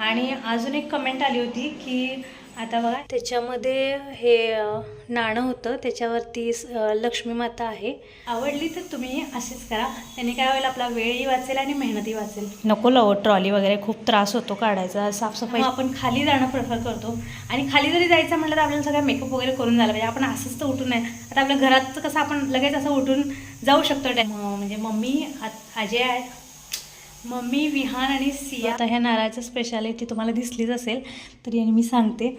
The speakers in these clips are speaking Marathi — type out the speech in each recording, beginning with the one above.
आणि अजून एक कमेंट आली होती की आता बघा त्याच्यामध्ये हे नाणं होतं त्याच्यावरती लक्ष्मी माता आहे. आवडली तर तुम्ही असेच करा. त्याने काय होईल आपला वेळही वाचेल आणि मेहनतही वाचेल. नको लव ट्रॉली वगैरे खूप त्रास होतो काढायचा साफसफाई. आपण खाली जाणं प्रेफर करतो. आणि खाली जरी जायचं म्हटलं तर आपल्याला सगळं मेकअप वगैरे करून झालं पाहिजे. आपण असंच तर उठून नाही. आता आपल्या घरात कसं आपण लगेच असं उठून जाऊ शकतो. म्हणजे मम्मी आ- अजय आहे. मम्मी विहान आणि सिया. आता ह्या नारळाचं स्पेशालिटी तुम्हाला दिसलीच असेल तरी आणि मी सांगते.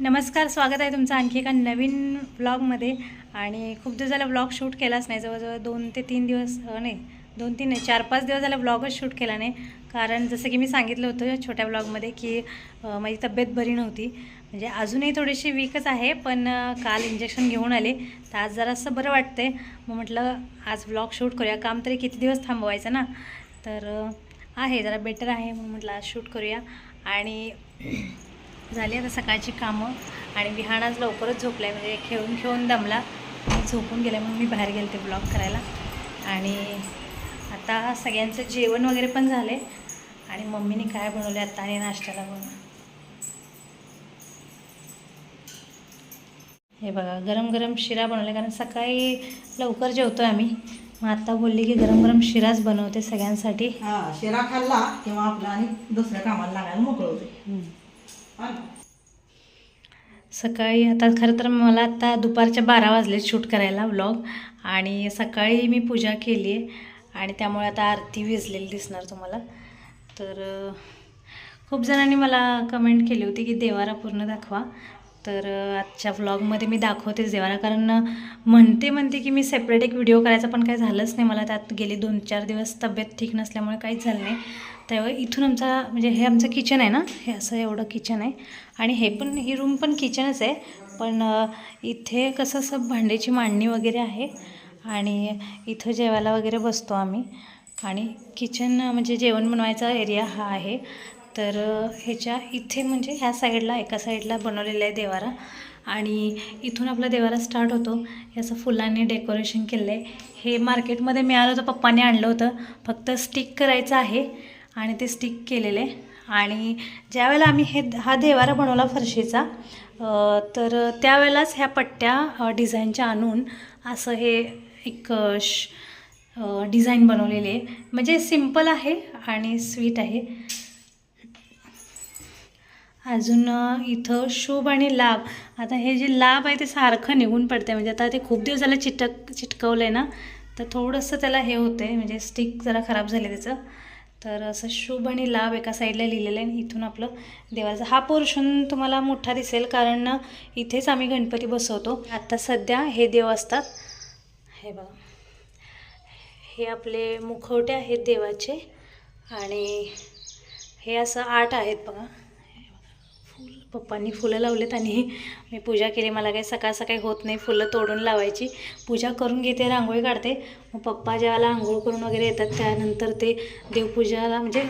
नमस्कार स्वागत आहे तुमचं आणखी एका नवीन ब्लॉगमध्ये आणि खूप दिवस झाला व्लॉग शूट केलाच नाही जवळजवळ दोन ते तीन दिवस नाही दोन तीन नाही चार पाच दिवस झाला व्लॉगच शूट केला नाही. कारण जसं की मी सांगितलं होतं या छोट्या व्लॉगमध्ये की माझी तब्येत बरी नव्हती. म्हणजे अजूनही थोडीशी वीकच आहे पण काल इंजेक्शन घेऊन आले. तर आज जरासं बरं वाटतंय. मग म्हटलं आज ब्लॉग शूट करूया. काम तरी किती दिवस थांबवायचं ना? तर आहे जरा बेटर आहे मग म्हटलं आज शूट करूया. आणि झाली आता सकाळची कामं आणि विहान आज लवकरच झोपला आहे म्हणजे खेळून खेळून दमला. झोपून गेला मग मी बाहेर गेले ते ब्लॉग करायला. आणि आता सगळ्यांचं जेवण वगैरे पण झालं आहे आणि मम्मीने काय बनवले आता आणि नाश्त्याला बनवलं हे बघा गरम गरम शिरा बनवले कारण सकाळी लवकर जेवतो आम्ही. मग आता बोलली की गरम गरम शिराच बनवते सगळ्यांसाठी. हा शिरा खाल्ला किंवा आपला आणि दुसऱ्या कामाला लागायला मोकळं होते? सकाळी आता खरं तर मला आता दुपारच्या बारा वाजले शूट करायला व्लॉग आणि सकाळी मी पूजा केली आहे आणि त्यामुळे आता आरती विजलेली दिसणार तुम्हाला. तर खूप जणांनी मला कमेंट केली होती की देवारा पूर्ण दाखवा. तर आजच्या व्लॉगमध्ये मी दाखवतेच जेवायला. कारण म्हणते म्हणते की मी सेपरेट एक व्हिडिओ करायचा पण काही झालंच नाही. मला त्यात गेले दोन चार दिवस तब्येत ठीक नसल्यामुळे काहीच झालं नाही. त्यामुळे इथून आमचा म्हणजे हे आमचं किचन आहे ना? हे असं एवढं किचन आहे. आणि हे पण ही रूम पण किचनच आहे. पण इथे कसं असं भांड्याची मांडणी वगैरे आहे. आणि इथं जेवायला वगैरे बसतो आम्ही. आणि किचन म्हणजे जेवण बनवायचा एरिया हा आहे. तर ह्याच्या इथे म्हणजे ह्या साईडला एका साईडला बनवलेला आहे देवारा. आणि इथून आपला देवारा स्टार्ट होतो. याचं फुलांनी डेकोरेशन केलं आहे हे मार्केटमध्ये मिळालं होतं पप्पाने आणलं होतं. फक्त स्टिक करायचं आहे आणि ते स्टिक केलेले. आणि ज्यावेळेला आम्ही हे हा देवारा बनवला फरशीचा तर त्यावेळेलाच ह्या पट्ट्या डिझाईनच्या आणून असं हे एक श डिझाईन बनवलेली आहे. म्हणजे सिंपल आहे आणि स्वीट आहे. अजून इथं शुभ आणि लाभ. आता हे जे लाभ आहे ते सारखं निघून पडते म्हणजे आता ते खूप दिवस झालं चिटक चिटकवलं आहे ना तर थोडंसं त्याला हे होतं आहे म्हणजे स्टिक जरा खराब झाले त्याचं. तर असं शुभ आणि लाभ एका साईडला लिहिलेलं आहे आणि इथून आपलं देवाचं. हा पोर्शन तुम्हाला मोठा दिसेल कारण इथेच आम्ही गणपती बसवतो. आत्ता सध्या हे देव असतात. हे बघा. हे आपले मुखवटे आहेत देवाचे. आणि हे असं आठ आहेत बघा. पप्पांनी फुलं लावलेत आणि मी पूजा केली. मला काही सकाळ सकाळी होत नाही फुलं तोडून लावायची. पूजा करून घेते रांगोळी काढते. मग पप्पा जेव्हा आंघोळ करून वगैरे येतात. त्यानंतर ते देवपूजाला म्हणजे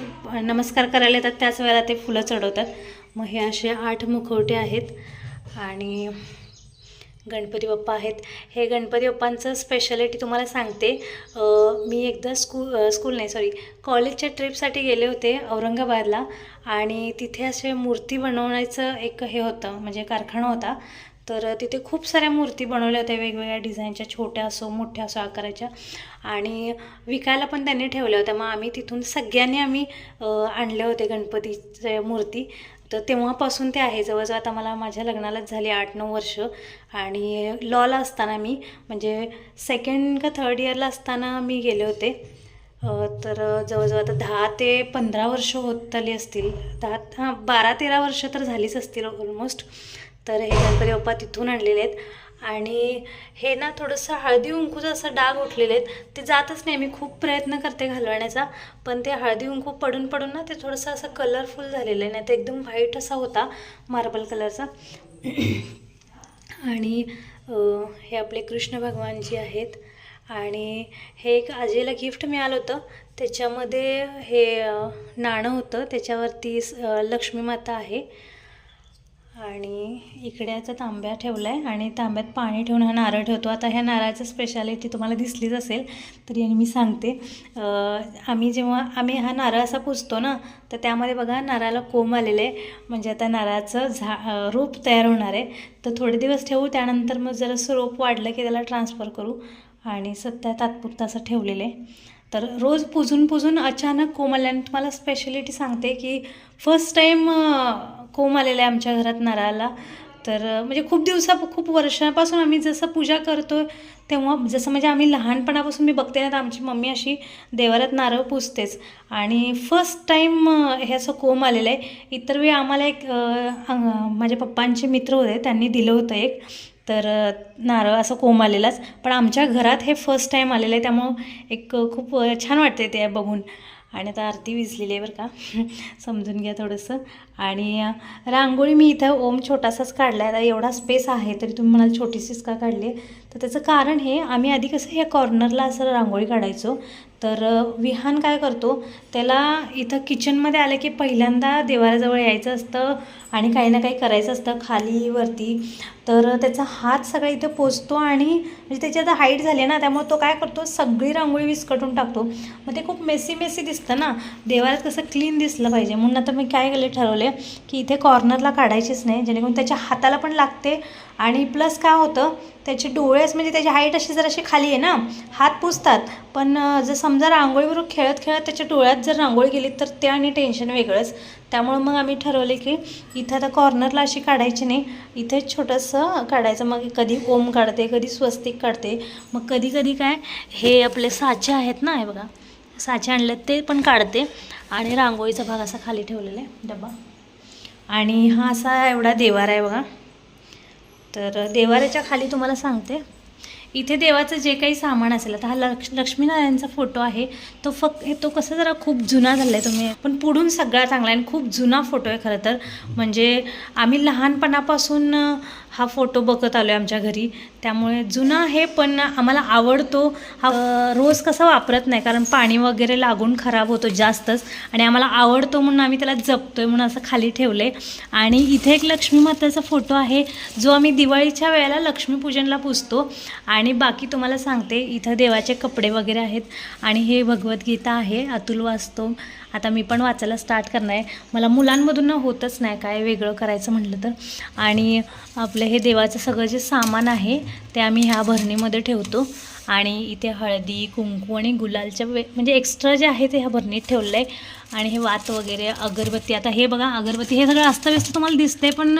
नमस्कार करायला येतात. त्याच वेळेला ते फुलं चढवतात. मग हे असे आठ मुखवटे आहेत. आणि गणपती बाप्पा आहेत. हे गणपती बाप्पांचं स्पेशालिटी तुम्हाला सांगते. मी एकदा स्कू स्कूल नाही सॉरी कॉलेजच्या ट्रिपसाठी गेले होते औरंगाबादला. आणि तिथे असे मूर्ती बनवण्याचं एक हे होतं म्हणजे कारखाना होता. तर तिथे खूप साऱ्या मूर्ती बनवल्या होत्या वेगवेगळ्या डिझाईनच्या छोट्या असो मोठ्या असो आकाराच्या. आणि विकायला पण त्यांनी ठेवल्या होत्या. मग आम्ही तिथून सगळ्यांनी आम्ही आणले होते गणपतीच्या मूर्ती. तर तेव्हापासून ते आहे. जवळजवळ आता मला माझ्या लग्नालाच झाली आठ नऊ वर्ष. आणि लॉला असताना मी म्हणजे सेकंड का थर्ड इयरला असताना मी गेले होते. तर जवळजवळ आता दहा ते पंधरा वर्ष होत आली असतील. दहा हां बारा तेरा वर्ष तर झालीच असतील ऑलमोस्ट तर हे गणपती बाप्पा तिथून आणलेले आहेत. आणि हे ना थोडंसं हळदी उंकूचं असं डाग उठलेले आहेत. ते जातच नाही. मी खूप प्रयत्न करते घालवण्याचा. पण ते हळदी उंकू पडून पडून ना ते थोडंसं असं कलरफुल झालेलं आहे. नाही तर एकदम व्हाईट असा होता मार्बल कलरचा आणि हे आपले कृष्ण भगवान जी आहेत. आणि हे एक आजीला गिफ्ट मिळालं होतं. त्याच्यामध्ये हे नाणं होतं. त्याच्यावरती स- लक्ष्मी माता आहे. आणि इकडे आता तांब्या ठेवला आहे आणि तांब्यात पाणी ठेवून हा नारळ ठेवतो. आता ह्या नारळाचं स्पेशालिटी तुम्हाला दिसलीच असेल तरी आणि मी सांगते. आम्ही जेव्हा आम्ही हा नारळ असा पुजतो ना तर त्यामध्ये बघा नारळाला कोंब आलेलं आहे. म्हणजे आता नारळाचं झा रोप तयार होणार आहे. तर थोडे दिवस ठेवू त्यानंतर मग जरासं रोप वाढलं की त्याला ट्रान्सफर करू. आणि सध्या तात्पुरतं असं ठेवलेलं आहे. तर रोज पुजून पुजून अचानक कोंब आल्याने तुम्हाला स्पेशलिटी सांगते की फर्स्ट टाईम कोंब आलेला आहे आमच्या घरात नारळाला तर म्हणजे खूप दिवसा खूप वर्षापासून आम्ही जसं पूजा करतो तेव्हा जसं म्हणजे आम्ही लहानपणापासून मी बघते ना तर आमची मम्मी अशी देवारात नारळ पुजतेच आणि फर्स्ट टाईम हे असं कोंब आलेलं आहे. इतर वेळी आम्हाला एक माझ्या पप्पांचे मित्र होते त्यांनी दिलं होतं एक. तर नारळ असं कोंब आलेलाच. पण आमच्या घरात हे फर्स्ट टाईम आलेलं आहे त्यामुळं एक खूप छान वाटते ते बघून. आणि आता आरती विजलेली आहे बरं का. समजून घ्या थोडंसं. आणि रांगोळी मी इथं ओम छोटासाच काढला आहे आता एवढा स्पेस आहे तरी तुम्ही म्हणाल छोटीशीच का काढली? तर त्याचं कारण हे आम्ही आधी कसं या कॉर्नरला असं रांगोळी काढायचो. तर विहान काय करतो त्याला इथं किचनमध्ये आलं की पहिल्यांदा देवाऱ्याजवळ यायचं असतं आणि काही ना काही करायचं असतं खाली वरती. तर त्याचा हात सगळा इथं पोचतो आणि म्हणजे त्याची आता हाईट झाली ना त्यामुळे तो काय करतो सगळी रांगोळी विस्कटून टाकतो. मग ते खूप मेसी मेसी दिसतं ना. देवाऱ्यात कसं क्लीन दिसलं पाहिजे. म्हणून आता मी काय केले ठरवले की इथे कॉर्नरला काढायचीच नाही जेणेकरून त्याच्या हाताला पण लागते. आणि प्लस काय होतं त्याचे डोळेच म्हणजे त्याची हाईट अशी जर अशी खाली आहे ना हात पुसतात. पण जर समजा रांगोळीबरोबर खेळत खेळत त्याच्या डोळ्यात जर रांगोळी गेली तर ते आणि टेन्शन वेगळंच. त्यामुळं मग आम्ही ठरवले की इथं आता कॉर्नरला अशी काढायची नाही. इथे छोटंसं काढायचं. मग कधी ओम काढते कधी स्वस्तिक काढते. मग कधी कधी काय हे आपले साचे आहेत ना हे बघा. साचे आणले ते पण काढते. आणि रांगोळीचा भाग असा खाली ठेवलेला आहे. डबा. आणि हा असा एवढा देवार आहे बघा. तर देवाऱ्याच्या खाली तुम्हाला सांगते. इथे देवाचं जे काही सामान असेल आता हा लक्ष लक्ष्मीनारायणचा फोटो आहे. तो फक्त तो कसा जरा खूप जुना झाला आहे तुम्ही. पण पुढून सगळा चांगला आहे आणि खूप जुना फोटो आहे खरं तर. म्हणजे आम्ही लहानपणापासून हा फोटो बघत आलो आहे आमच्या घरी. त्यामुळे जुना आहे पण आम्हाला आवडतो. हा रोज कसा वापरत नाही कारण पाणी वगैरे लागून खराब होतो जास्तच. आणि आम्हाला आवडतो म्हणून आम्ही त्याला जपतोय म्हणून असं खाली ठेवलं आहे आणि इथे एक लक्ष्मी माताचा फोटो आहे जो आम्ही दिवाळीच्या वेळेला लक्ष्मीपूजनला पुजतो. आणि बाकी तुम्हाला सांगते इथं देवाचे कपडे वगैरे आहेत. आणि हे भगवद्गीता आहे अतुल वाचतो. आता मी पण वाचायला स्टार्ट करणार आहे. मला मुलांमधून होतच नाही काय वेगळं करायचं म्हटलं तर. आणि आपलं हे देवाचं सगळं जे सामान आहे ते आम्ही ह्या भरणीमध्ये ठेवतो. आणि इथे हळदी कुंकू आणि गुलालच्या वे म्हणजे एक्स्ट्रा जे आहे ते ह्या भरणीत ठेवलं आहे आणि हे वात वगैरे अगरबत्ती आता हे बघा अगरबत्ती हे सगळं अस्तव्यस्त तुम्हाला दिसते पण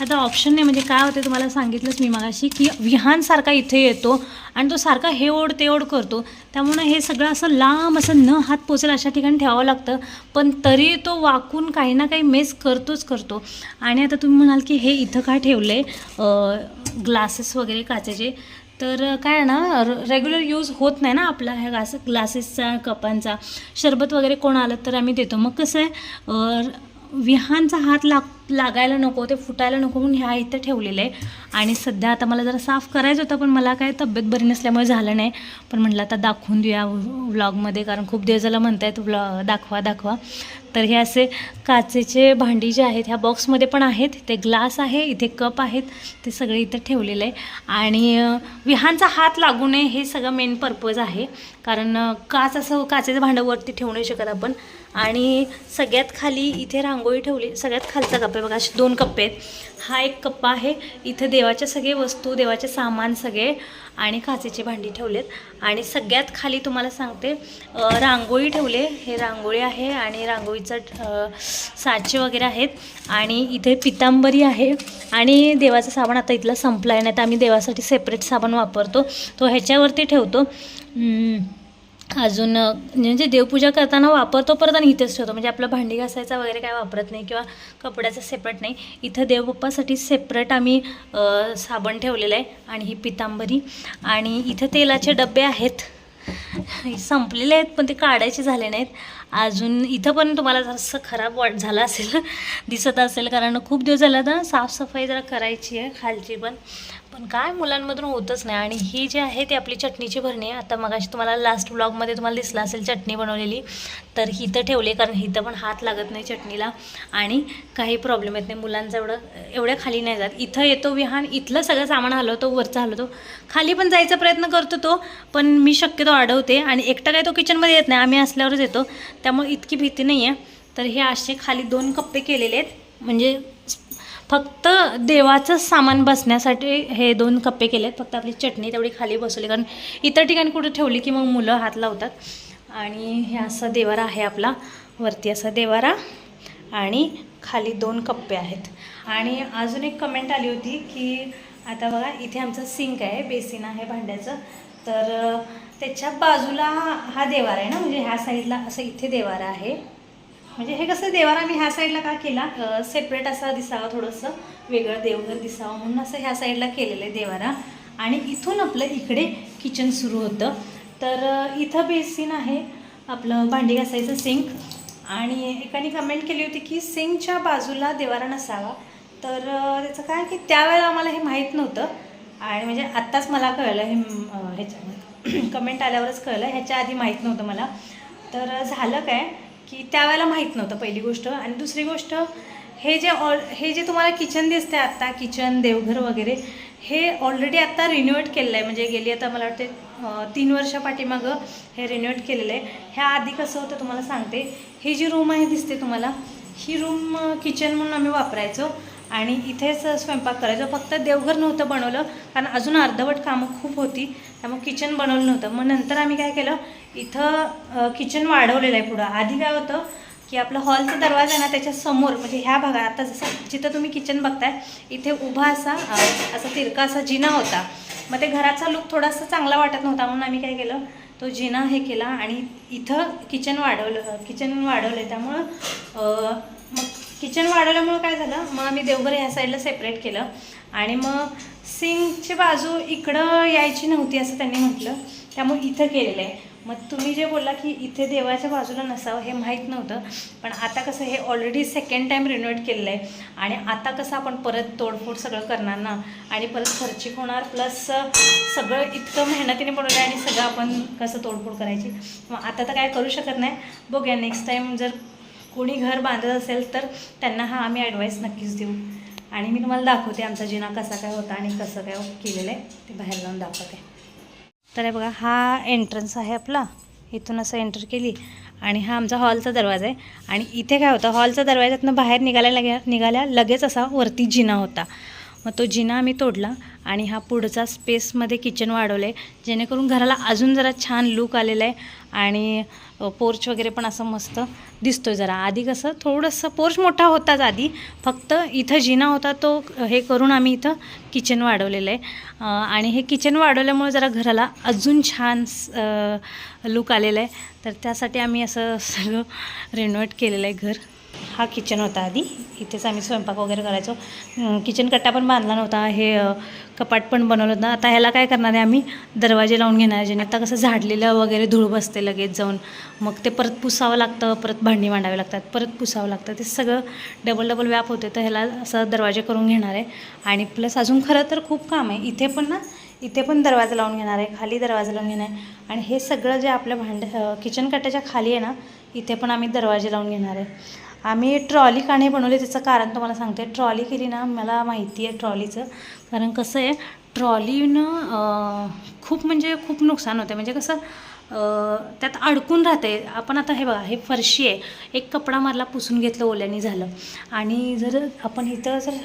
आता ऑप्शन नाही म्हणजे काय होते तुम्हाला सांगितलंच मी मगाशी की विहानसारखा इथे येतो आणि तो सारखा हे ओढ ते ओढ करतो. त्यामुळं हे सगळं असं लांब असं न हात पोचेल अशा ठिकाणी ठेवावं लागतं. पण तरी तो वाकून काही ना काही मेस करतोच करतो. आणि आता तुम्ही म्हणाल की हे इथं काय ठेवलं आहे ग्लासेस वगैरे काचेचे. तर काय आहे ना रेग्युलर यूज होत नाही ना आपला ह्या ग्लास ग्लासेसचा कपांचा. शरबत वगैरे कोण आलं तर आम्ही देतो. मग कसं आहे? विहानचा हात लाग लागायला नको ते फुटायला नको म्हणून ह्या इथं ठेवलेलं आहे. आणि सध्या आता मला जरा साफ करायचं होतं पण मला काय तब्येत बरी नसल्यामुळे झालं नाही. पण म्हटलं आता दाखवून देऊया व्लॉगमध्ये कारण खूप दिवस झाला आहेत व्लॉ दाखवा दाखवा. तर हे असे काचेचे भांडी जे आहेत ह्या बॉक्समध्ये पण आहेत. ते ग्लास आहे इथे कप आहेत ते सगळे इथं ठेवलेलं आहे. आणि विहांचा विहानचा हात लागू नये हे सगळं मेन पर्पज आहे. कारण काच असं काचेचं भांडं वरती ठेवू नाही शकत आपण. आणि सगळ्यात खाली इथे रांगोळी ठेवली सगळ्यात खालचा कप्पा आहे. बघा असे दोन कप्पे आहेत. हा एक कप्पा आहे. इथे देवाच्या सगळे वस्तू देवाचे सामान सगळे आणि काचेची भांडी ठेवलेत. आणि सगळ्यात खाली तुम्हाला सांगते रांगोळी ठेवले. हे रांगोळी आहे आणि रांगोळीचं साचे वगैरे आहेत. आणि इथे पितांबरी आहे आणि देवाचा साबण आता इथला संपला आहे नाही तर आम्ही देवासाठी सेपरेट साबण वापरतो. तो ह्याच्यावरती ठेवतो. अजून म्हणजे देवपूजा करताना वापरतो परत आणि इथेच ठेवतो. म्हणजे आपलं भांडी घासायचा वगैरे काय वापरत नाही किंवा कपड्याचं सेपरेट नाही. इथं देवबाप्पासाठी सेपरेट आम्ही साबण ठेवलेलं आहे आणि ही पितांबरी. आणि इथं तेलाचे डबे आहेत. संपलेले आहेत पण ते काढायचे झाले नाहीत. अजून इथं पण तुम्हाला जरासं खराब वाट झाला असेल दिसत असेल कारण खूप दिवस झाला तर साफसफाई जरा करायची आहे खालची पण. पण काय मुलांमधून होतच नाही. आणि ही जी आहे ती आपली चटणीची भरणी आता मगाशी तुम्हाला लास्ट ब्लॉगमध्ये तुम्हाला दिसला असेल चटणी बनवलेली. तर हिथं ठेवली कारण हिथं पण हात लागत नाही चटणीला. आणि काही प्रॉब्लेम येत नाही. मुलांचं एवढं एवढ्या खाली नाही जात. इथं येतो विहान इथलं सगळं सामान हलवतो वरचा हलवतो. खाली पण जायचा प्रयत्न करतो तो पण मी शक्यतो अडवते. आणि एकटा काय तो किचनमध्ये येत नाही. आम्ही असल्यावरच येतो. त्यामुळे इतकी भीती नाही आहे तर हे असे खाली दोन कप्पे केलेले आहेत. म्हणजे फक्त देवाचं सामान बसण्यासाठी हे दोन कप्पे केले आहेत फक्त आपली चटणी तेवढी खाली बसवली कारण इतर ठिकाणी कुठे ठेवली की मग मुलं हात लावतात. आणि हे असा देवारा आहे आपला वरती असा देवारा आणि खाली दोन कप्पे आहेत. आणि अजून एक कमेंट आली होती की आता बघा इथे आमचं सिंक आहे बेसिन आहे भांड्याचं. तर त्याच्या बाजूला हा देवारा आहे ना म्हणजे ह्या साईडला असं इथे देवारा आहे. म्हणजे हे कसं देवारा मी ह्या साईडला का केला? सेपरेट असा दिसावा थोडंसं वेगळं देवघर दिसावं म्हणून असं ह्या साईडला केलेलं आहे देवारा आणि इथून आपलं इकडे किचन सुरू होतं. तर इथं बेसिन आहे आपलं भांडी घासायचं सिंक आणि एकाने कमेंट केली होती की सिंकच्या बाजूला देवारा नसावा. तर त्याचं काय की त्यावेळेला आम्हाला हे माहीत नव्हतं. आणि म्हणजे आत्ताच मला कळलं हे ह्याच्या कमेंट आल्यावरच कळलं. ह्याच्या आधी माहीत नव्हतं मला. तर झालं काय? की त्यावेळेला माहीत नव्हतं पहिली गोष्ट. आणि दुसरी गोष्ट हे जे ऑल हे जे तुम्हाला किचन दिसते आत्ता किचन देवघर वगैरे हे ऑलरेडी आत्ता रिन्युएट केलेलं आहे. म्हणजे गेली आता मला वाटते तीन वर्षा पाठीमागं हे रिन्युएट केलेलं आहे. ह्या आधी कसं होतं तुम्हाला सांगते. ही जी रूम आहे दिसते तुम्हाला ही रूम किचन म्हणून आम्ही वापरायचो. आणि इथेच स्वयंपाक करायचो. फक्त देवघर नव्हतं बनवलं कारण अजून अर्धवट कामं खूप होती. त्यामुळे किचन बनवलं नव्हतं. मग नंतर आम्ही काय केलं इथं किचन वाढवलेलं आहे पुढं. आधी काय होतं की आपलं हॉलचा दरवाजा आहे ना त्याच्यासमोर म्हणजे ह्या भागात आता जसं जिथं तुम्ही किचन बघताय इथे उभा असा असा तिरका असा जिना होता. मग ते घराचा लुक थोडासा चांगला वाटत नव्हता म्हणून आम्ही काय केलं तो जिना हे केला आणि इथं किचन वाढवलं किचन वाढवलं त्यामुळं मग किचन वाढवल्यामुळं काय झालं? मग आम्ही देवघर ह्या साईडला सेपरेट केलं. आणि मग सिंकची बाजू इकडं यायची नव्हती असं त्यांनी म्हटलं. त्यामुळे इथं केलेलं आहे. मग तुम्ही जे बोलला की इथे देवाच्या बाजूला नसावं हे माहीत नव्हतं. पण आता कसं हे ऑलरेडी सेकंड टाईम रिनोवेट केलेलं आहे. आणि आता कसं आपण परत तोडफोड सगळं करणार ना? आणि परत खर्चिक होणार प्लस सगळं इतकं मेहनतीने बनवलं आहे आणि सगळं आपण कसं तोडफोड करायची? मग आता तर काय करू शकत नाही. बघूया नेक्स्ट टाईम जर कोणी घर बांधत असेल तर त्यांना हा आम्ही ॲडवाईस नक्कीच देऊ. आणि मी तुम्हाला दाखवते आमचा जिना कसा काय होता आणि कसं काय केलेलं आहे. ते बाहेर जाऊन दाखवते. तर हे बघा हा एंट्रन्स आहे आपला. इथून असं एंटर केली. आणि हा आमचा हॉलचा दरवाजा आहे. आणि इथे काय होतं हॉलचा दरवाजातनं बाहेर निघाल्या लगे निघाल्या लगेच असा वरती जिना होता. मग तो जिना आम्ही तोडला आणि हा पुढचा स्पेसमध्ये किचन वाढवलं आहे जेणेकरून घराला अजून जरा छान लूक आलेला आहे आणि पोर्च वगैरे पण असं मस्त दिसतोय जरा. आधी कसं थोडंसं पोर्च मोठा होताच आधी. फक्त इथं जिना होता तो हे करून आम्ही इथं किचन वाढवलेलं आहे. आणि हे किचन वाढवल्यामुळे जरा घराला अजून छान लूक आलेलं आहे. तर त्यासाठी आम्ही असं सगळं रेनोवेट केलेलं आहे घर. हा किचन होता आधी. इथेच आम्ही स्वयंपाक वगैरे करायचो. किचन कट्टा पण बांधला नव्हता. हे कपाट पण बनवलं होतं. आता ह्याला काय करणार आहे आम्ही? दरवाजे लावून घेणार आहे. जेणे आता कसं झाडलेलं वगैरे धूळ बसते लगेच जाऊन. मग ते परत पुसावं लागतं. परत भांडी मांडावी लागतात. परत पुसावं लागतं. ते सगळं डबल डबल व्याप होते. तर ह्याला असं दरवाजे करून घेणार आहे. आणि प्लस अजून खरं तर खूप काम आहे. इथे पण ना इथे पण दरवाजा लावून घेणार आहे. खाली दरवाजा लावून घेणार आहे. आणि हे सगळं जे आपल्या भांड किचन कट्ट्याच्या खाली आहे ना इथे पण आम्ही दरवाजे लावून घेणार आहे. आम्ही ट्रॉली का नाही बनवली त्याचं कारण तुम्हाला सांगते. ट्रॉली केली ना मला माहिती आहे ट्रॉलीचं. कारण कसं आहे ट्रॉलीनं खूप म्हणजे खूप नुकसान होते म्हणजे कसं त्यात अडकून राहते आपण आता हे बघा हे फरशी आहे. एक कपडा मारला पुसून घेतलं ओल्याने झालं. आणि जर आपण इथं जर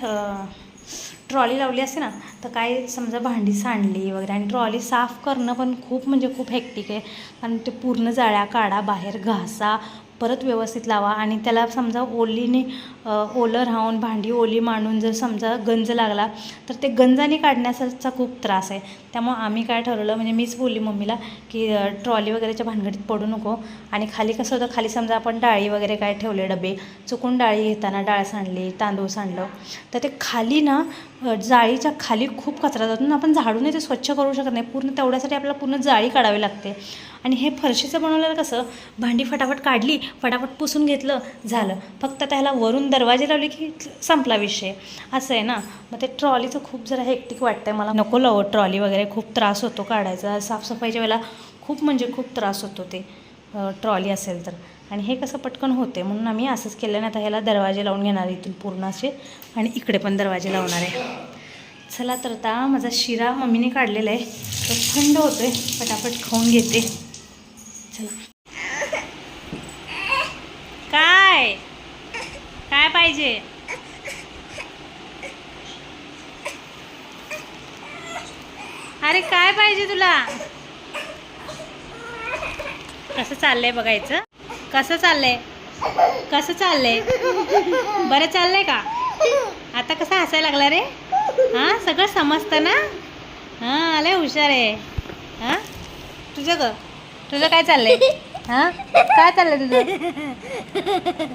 ट्रॉली लावली असते ना तर काय समजा भांडी सांडली वगैरे. आणि ट्रॉली साफ करणं पण खूप म्हणजे खूप हेक्टिक आहे. कारण ते पूर्ण जाळ्या काढा बाहेर घासा परत व्यवस्थित लावा आणि त्याला समजा ओलीने ओलं राहून भांडी ओली मांडून जर समजा गंज लागला तर ते गंजाने काढण्याचा खूप त्रास आहे. त्यामुळं आम्ही काय ठरवलं म्हणजे मीच बोलली मम्मीला की ट्रॉली वगैरेच्या भानगडीत पडू नको आणि खाली कसं होतं खाली समजा आपण डाळी वगैरे काय ठेवले डबे चुकून डाळी घेताना डाळ सांडली तांदूळ सांडलं तर ते खाली ना जाळीच्या खाली खूप कचरा जातो ना आपण झाडून ते स्वच्छ करू शकत नाही. पूर्ण तेवढ्यासाठी आपल्याला पूर्ण जाळी काढावी लागते. आणि हे फरशीचं बनवलेलं कसं भांडी फटाफट काढली फटाफट पुसून घेतलं झालं. फक्त त्याला वरून दरवाजे लावले की संपला विषय. असं आहे ना? मग ते ट्रॉलीचं खूप जरा हेक्टिक वाटतंय मला. नको लावं ट्रॉली वगैरे खूप त्रास होतो काढायचा. साफसफाईच्या वेळेला खूप म्हणजे खूप त्रास होतो ते. ट्रॉली असेल तर. आणि हे कसं पटकन होते म्हणून आम्ही असंच केलं नाही आता ह्याला दरवाजे लावून घेणार इथून पूर्ण असे. आणि इकडे पण दरवाजे लावणार आहे. चला तर आता माझा शिरा मम्मीने काढलेला आहे. तो थंड होतोय. पटापट खाऊन घेते. चला. काय? काय पाहिजे? अरे काय पाहिजे तुला? कसं चाललंय बघायचं? कसं चाललंय? कसं चाललंय? बरं चाललंय का? आता कसं हसायला लागला रे? हां? सगळं समजतं ना? हां लय हुशार आहे. हां? तुझं ग? तुझं काय चाललंय? हां? काय चाललंय तुझं?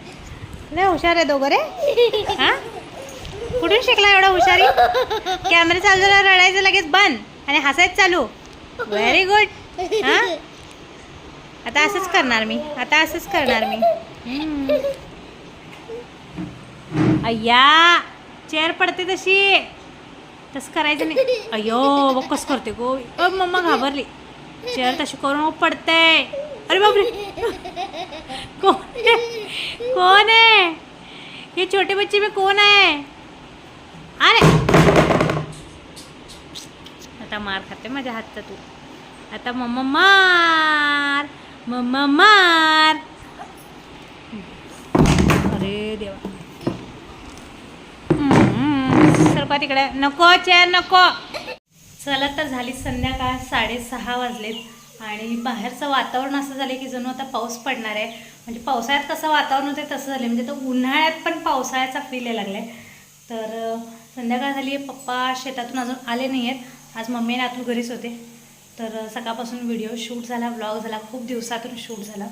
लय हुशार आहे दोघं रे. हां? कुठून शिकला एवढा हुशारी? कॅमेरा चालू रडायचं लगेच बंद आणि हसायचं चालू. व्हेरी गुड हां? आता असंच करणार मी. आता असंच करणार मी. अय्या चेअर पडते तशी. तसं करायचं नाही. अयो बघ कसं करते गो. अ मम्मा घाबरली. चेअर तशी करून पडते. अरे बापरे. कोण आहे? कोण आहे? हे छोटे बच्चे मी कोण आहे? अरे आता मार खाते माझ्या हातचा तू. आता मम्मा मार. मम्मा मार अरे देवा. सरपा तिकडे. नको चेअर नको. चला तर झाली संध्याकाळ साडेसहा वाजलेत. आणि बाहेरचं वातावरण असं झालं की जणू आता पाऊस पडणार आहे. म्हणजे पावसाळ्यात कसं वातावरण होते तसं झालं म्हणजे तो उन्हाळ्यात पण पावसाळ्याचा फील यायला लागला आहे तर संध्याकाळ झाली आहे पप्पा शेतातून अजून आले नाही आहेत आज मम्मी आणि आतून घरीच होते. तर सकाळपासून व्हिडिओ शूट झाला ब्लॉग झाला खूप दिवसातून शूट झाला.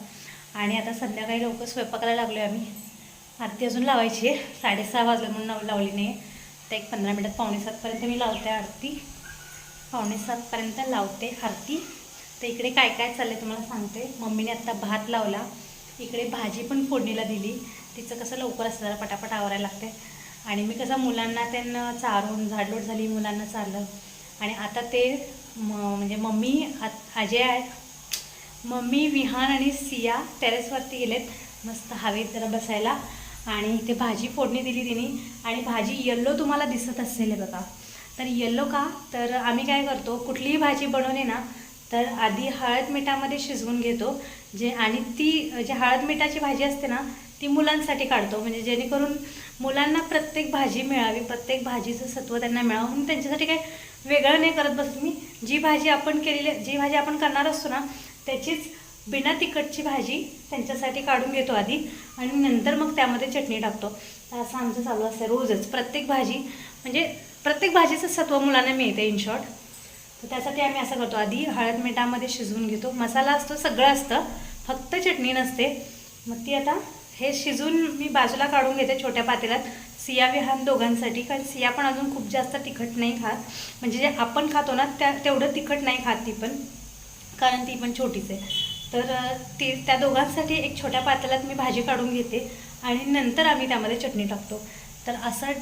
आणि आता संध्याकाळी लवकर स्वयंपाकाला लागलो आहे आम्ही. आरती अजून लावायची आहे साडेसहा वाजले म्हणून लावली नाही तर एक पंधरा मिनटात पावणे सातपर्यंत मी लावते आरती. पावणे सातपर्यंत लावते आरती. तर इकडे काय काय चाललं तुम्हाला सांगते. मम्मीने आत्ता भात लावला. इकडे भाजी पण फोडणीला दिली. तिचं कसं लवकर असतं जरा पटापट आवरायला लागते. आणि मी कसं मुलांना त्यांना चारून झाडलोट झाली मुलांना चाललं आणि आता ते म म्हणजे मम्मी अजय मम्मी विहान आणि सिया टेरेसवरती गेलेत. मस्त हवेत जरा बसायला. आणि इथे भाजी फोडणी दिली तिने. आणि भाजी येल्लो तुम्हाला दिसत असेल बघा. तर येल्लो का? तर आम्ही काय करतो कुठलीही भाजी बनवली ना तर आधी हळद मिठामध्ये शिजवून घेतो. जे आणि ती जी हळद मिठाची भाजी असते ना ती मुलांसाठी काढतो. म्हणजे जेणेकरून मुलांना प्रत्येक भाजी मिळावी प्रत्येक भाजीचं सत्व त्यांना मिळावं. म्हणून त्यांच्यासाठी काय वेगळं नाही करत बसत मी. जी भाजी आपण केलेली जी भाजी आपण करणार असतो ना त्याचीच बिना तिखटची भाजी त्यांच्यासाठी काढून घेतो आधी आणि नंतर मग त्यामध्ये चटणी टाकतो. असं आमचं चालू असतं रोजच. प्रत्येक भाजी म्हणजे प्रत्येक भाजीचं सत्व मुलांना मिळते इन शॉर्ट. तर त्यासाठी आम्ही असं करतो आधी हळद मिठामध्ये शिजवून घेतो. मसाला असतो सगळं असतं. फक्त चटणी नसते. मग ती आता हे शिजून मी बाजूला काढून घेते छोट्या पातेल्यात. सिया विहान दोघांसाठी कारण सिया पण अजून खूप जास्त तिखट नाही खात. म्हणजे जे आपण खातो ना त्या तेवढं तिखट नाही खात ती पण कारण ती पण छोटीच आहे. तर ती त्या दोघांसाठी एक छोट्या पातेल्यात मी भाजी काढून घेते आणि नंतर आम्ही त्यामध्ये चटणी टाकतो. तर असं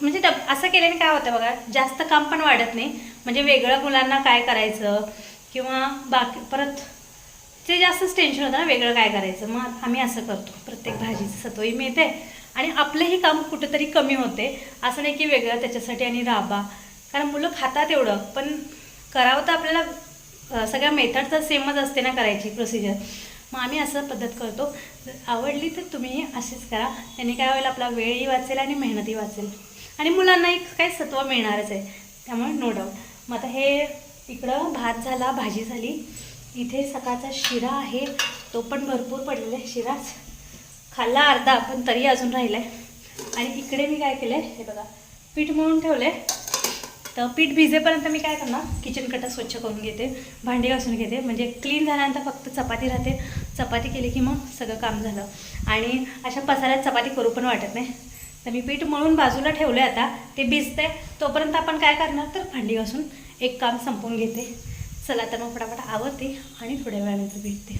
म्हणजे डब असं केल्याने काय होतं बघा जास्त काम पण वाढत नाही. म्हणजे वेगळं मुलांना काय करायचं किंवा बाकी परत ते जास्तच टेन्शन होतं ना वेगळं काय करायचं? मग आम्ही असं करतो. प्रत्येक भाजीचं सत्वही मिळते आणि आपलंही काम कुठंतरी कमी होते. असं नाही की वेगळं त्याच्यासाठी आणि राबा. कारण मुलं खातात एवढं पण करावं तर आपल्याला सगळ्या सगळ्या मेथडचं सेमच असते ना करायची प्रोसिजर मग आम्ही असं पद्धत करतो. आवडली तर तुम्ही अशीच करा. त्याने काय होईल आपला वेळही वाचेल आणि मेहनतही वाचेल. आणि मुलांनाही काही सत्व मिळणारच आहे. त्यामुळे नो डाऊट मग आता हे इकडं भात झाला भाजी झाली. इथे सकाळचा शिरा आहे. तो पण भरपूर पडलेला आहे. शिराच खाल्ला अर्धा पण तरी अजून राहिला आहे आणि इकडे मी काय केलं आहे हे बघा. पीठ मळून ठेवलं आहे तर पीठ भिजेपर्यंत मी काय करणार? किचन कटा स्वच्छ करून घेते. भांडी घासून घेते. म्हणजे क्लीन झाल्यानंतर फक्त चपाती राहते. चपाती केली की मग सगळं काम झालं. आणि अशा पसाऱ्यात चपाती करू पण वाटत नाही. तर मी पीठ मळून बाजूला ठेवलं आहे आता. ते भिजतंय. तोपर्यंत आपण काय करणार? तर भांडी घासून एक काम संपवून घेते. चला तर मग फटाफट आवडते आणि थोड्या वेळानंतर भेटते.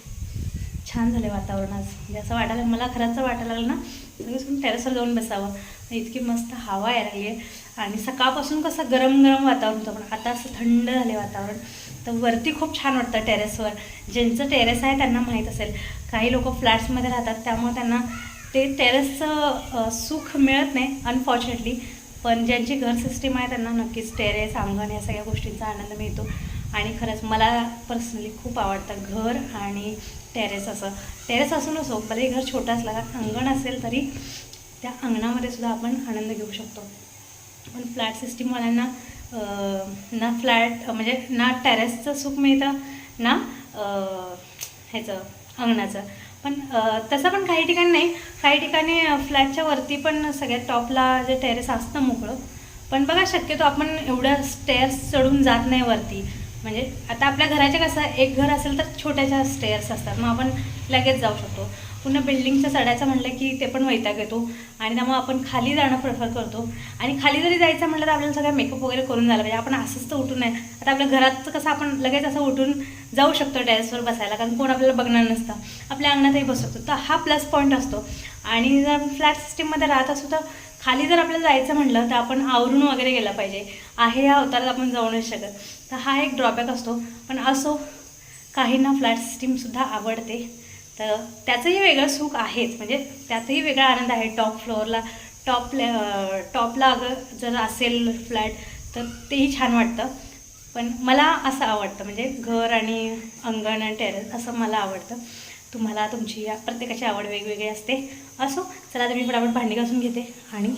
छान झालं वातावरण आज. म्हणजे असं वाटायला मला खरंच वाटायला लागलं ना लगेच टेरेसवर जाऊन बसावं. इतकी मस्त हवा यायला लागली आहे. आणि सकाळपासून कसं गरम गरम वातावरण होतं पण आता असं थंड झाले वातावरण. तर वरती खूप छान वाटतं टेरेसवर ज्यांचं टेरेस आहे त्यांना माहीत असेल. काही लोक फ्लॅट्समध्ये राहतात त्यामुळे त्यांना ते टेरेसचं सुख मिळत नाही अनफॉर्च्युनेटली पण ज्यांची घर सिस्टीम आहे त्यांना नक्कीच टेरेस अंगण या सगळ्या गोष्टींचा आनंद मिळतो. आणि खरंच मला पर्सनली खूप आवडतं घर आणि टेरेस असं. टेरेस असून असो भले घर छोटं असलं का अंगण असेल तरी त्या अंगणामध्ये सुद्धा आपण आनंद घेऊ शकतो. पण फ्लॅट सिस्टीमवाल्यांना ना फ्लॅट म्हणजे ना टेरेसचं सुख मिळतं ना ह्याचं अंगणाचं. पण तसं पण काही ठिकाणी नाही. काही ठिकाणी फ्लॅटच्या वरती पण सगळ्यात टॉपला जे टेरेस असतं मोकळं. पण बघा शक्यतो आपण एवढ्या स्टेअर्स चढून जात नाही वरती. म्हणजे आता आपल्या घराच्या कसं एक घर असेल तर छोट्याच्या स्टेअर्स असतात. मग आपण लगेच जाऊ शकतो. पुन्हा बिल्डिंगच्या चढायचं म्हटलं की ते पण वैताग येतो. आणि त्यामुळे आपण खाली जाणं प्रेफर करतो. आणि खाली जरी जायचं म्हटलं तर आपल्याला सगळं मेकअप वगैरे करून झालं पाहिजे. आपण असंच तर उठून नाही. आता आपल्या घरात कसं आपण लगेच असं उठून जाऊ शकतो टेरेसवर बसायला. कारण कोण आपल्याला बघणार नसतं. आपल्या अंगणातही बसू शकतो. तर हा प्लस पॉईंट असतो. आणि जर फ्लॅट सिस्टीममध्ये राहत असू तर खाली जर आपल्याला जायचं म्हटलं तर आपण आवरून वगैरे गेलं पाहिजे. आहे या अवतारात आपण जाऊ नाही शकत. तर हा एक ड्रॉबॅक असतो. पण असो काहींना फ्लॅट सिस्टीमसुद्धा आवडते. तर त्याचंही वेगळं सुख आहेच. म्हणजे त्यातही वेगळा आनंद आहे. टॉप फ्लोअरला टॉप ले टॉपला अगं जर असेल फ्लॅट तर तेही छान वाटतं. पण मला असं आवडतं. म्हणजे घर आणि अंगण आणि टेरेस असं मला आवडतं. तुम्हाला तुमची प्रत्येकाची आवड वेगवेगळी असते. असो चला तर मी फटाफट भांडी घासून घेते आणि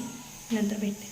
नंतर भेटते.